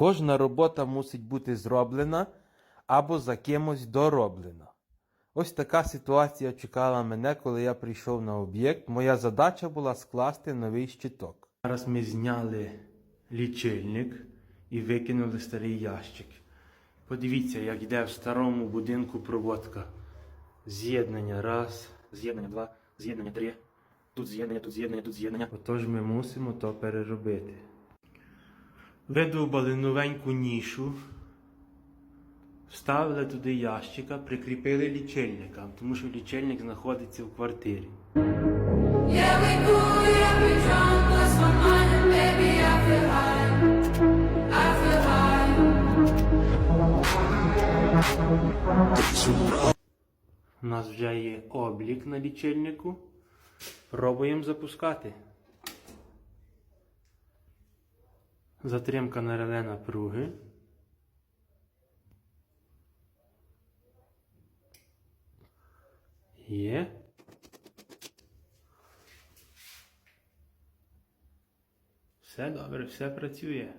Кожна робота мусить бути зроблена або за кимось дороблена. Ось така ситуація чекала мене, коли я прийшов на об'єкт. Моя задача була скласти новий щиток. Зараз ми зняли лічильник і викинули старий ящик. Подивіться, як йде в старому будинку проводка. З'єднання раз, з'єднання два, з'єднання три. Тут з'єднання, тут з'єднання, тут з'єднання. Отож ми мусимо то переробити. Видовбали новеньку нішу, вставили туди ящика, прикріпили лічильника, тому що лічильник знаходиться в квартирі. У нас вже є облік на лічильнику. Пробуємо запускати. Затримка на реле напруги. Є. Все добре, все працює.